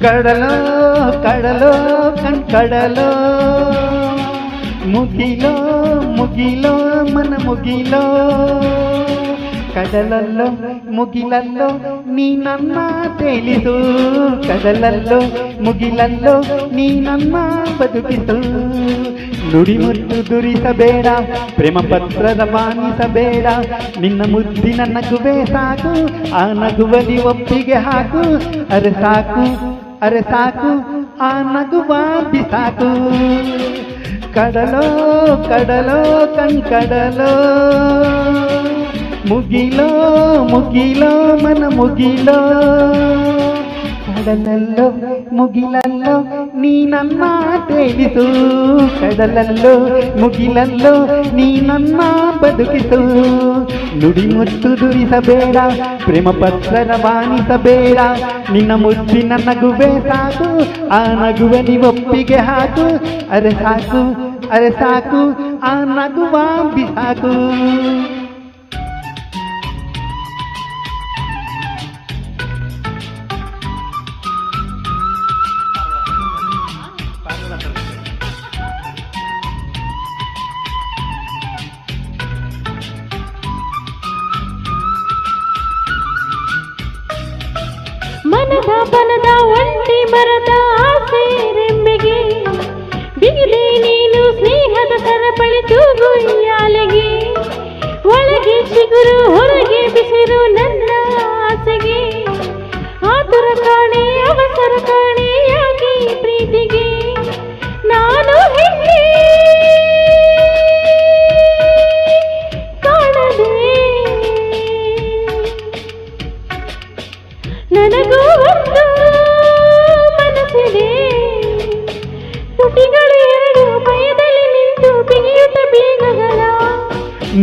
కడలో కడలో కడలో ముగిలో ముగిలో మన ముగిలో కడలల్లో ముగిలల్లో నీ నన్న తెలిసు కడలల్లో ముగిలల్లో నీ నన్న బతుకిసు ನುಡಿಮುತ್ತು ದುರಿಸಬೇಡ ಪ್ರೇಮ ಪತ್ರದ ಬಾನಿಸಬೇಡ ನಿನ್ನ ಮುದ್ದಿನ ನಗುವೆ ಸಾಕು ಆ ನಗುವಲಿ ಒಪ್ಪಿಗೆ ಹಾಕು ಅರೆ ಸಾಕು అరే సాకు ఆ నగు నగువా సాకు కడలో కడలో కంకడలో. ముగిలో ముగిలో మన ముగిలో. కడలల్లో ముగిలల్లో నీ నన్న తెలిసు కడలల్లో ముగిలల్లో నీ నన్న బతుకిసు ನುಡಿ ಮುತ್ತು ದುರಿಸಬೇಡ ಪ್ರೇಮ ಪತ್ರ ಬಾನಿಸಬೇಡ ನಿನ್ನ ಮುದ್ದಿನ ನಗುವೆ ಸಾಕು ಆ ನಗುವನಿ ಒಪ್ಪಿಗೆ ಹಾಕು ಅರೆ ಸಾಕು ಅರೆ ಸಾಕು ಆ ನಗುವ ಬಿಸಾಕು ಮನದ ಒಂಟಿ ಮರದ ಆಸೆ ರೆಂಬೆಗೆ ಬಿಗಿದೆ ನೀನು ಸ್ನೇಹದ ಸರಪಳಿ ತೂಗುಯ್ಯಾಲೆಗೆ ಒಳಗೆ ಚಿಗುರು, ಹೊರಗೆ ಬಿಸಿರು ನನ್ನ ಆಸೆಗೆ. ಆತುರ ಕಾಣೆ, ಅವಸರ ಕಾಣೆ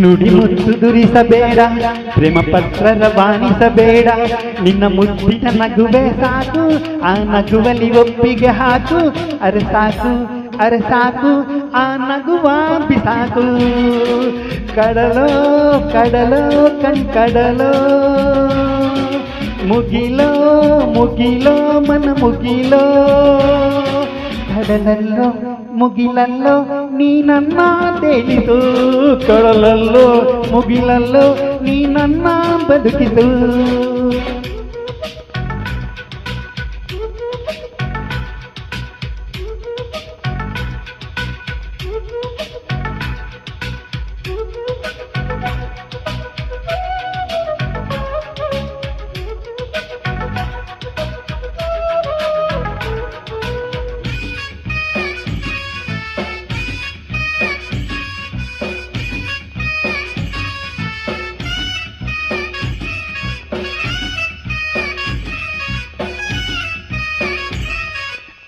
ನುಡಿ ಮುತ್ತು ದುರಿಸಬೇಡ ಪ್ರೇಮ ಪತ್ರ ರವಾನಿಸಬೇಡ ನಿನ್ನ ಮುದ್ದಿನ ನಗುವೆ ಸಾಕು ಆ ನಗುವಲ್ಲಿ ಒಪ್ಪಿಗೆ ಹಾಕು ಅರೆ ಸಾಕು ಅರೆ ಸಾಕು ಆ ನಗುವಾ ಬಿಸಾಕು ಕಡಲೋ ಕಡಲೋ ಕಣ್ ಕಡಲೋ ಮುಗಿಲೋ ಮುಗಿಲೋ ಮನ ಮುಗಿಲೋ ಕಡಲಲ್ಲೋ ಮುಗಿಲಲ್ಲೋ నీ నన్న తెలిసు కడలల్లో ముగిలల్లో నీ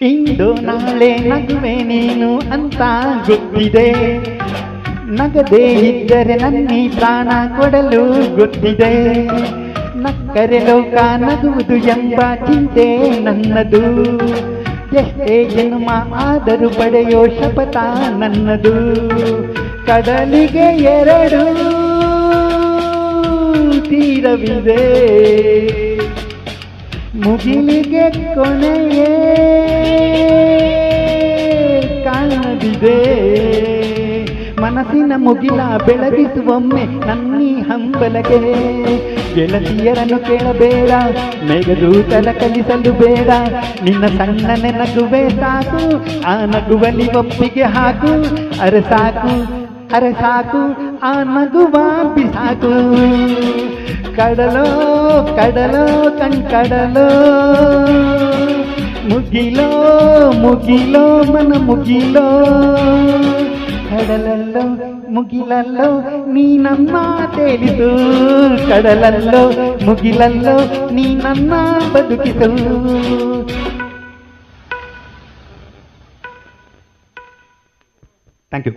ಇಂದು ನಾಳೆ ನಗುವೆ ನೀನು ಅಂತ ಗೊತ್ತಿದೆ. ನಗದೇ ಇದ್ದರೆ ನನ್ನಿ ಪ್ರಾಣ ಕೊಡಲು ಗೊತ್ತಿದೆ. ನಕ್ಕರೆ ಲೋಕ ನಗುವುದು ಎಂಬ ಚಿಂತೆ ನನ್ನದು. ಎಷ್ಟೇ ಜನ್ಮ ಆದರೂ ಪಡೆಯೋ ಶಪಥ ನನ್ನದು. ಕಡಲಿಗೆ ಎರಡು ತೀರವಿದೆ. ಮುಗಿಲಿಗೆ ಕೊನೆಯೇ ಕಾಣದಿದೆ ಮನಸ್ಸಿನ ಮುಗಿಲ ಬೆಳಗಿಸುವೊಮ್ಮೆ ನನ್ನಿ ಹಂಬಲಗೆ ಗೆಳತಿಯರನ್ನು ಕೇಳಬೇಡ ಮೇಘದೂತಲ ಕಲಿಸಲು ಬೇಡ, ನಿನ್ನ ಸಣ್ಣನೆ ನಗುವೆ ಸಾಕು, ಆ ನಗುವಲ್ಲಿ ಒಪ್ಪಿಗೆ ಹಾಕು, ಅರೆ ಸಾಕು ಅರೆ ಸಾಕು, ಆ ನಗುವ ಬಿಸಾಕು. కడలో కడలో కంకడలో ముగిలో ముగిలో మన ముగిలో. కడలల్లో ముగిలల్లో నీ నన్న తెలుసు కడలల్లో ముగిలల్లో నీ నన్న బతుకితు. Thank you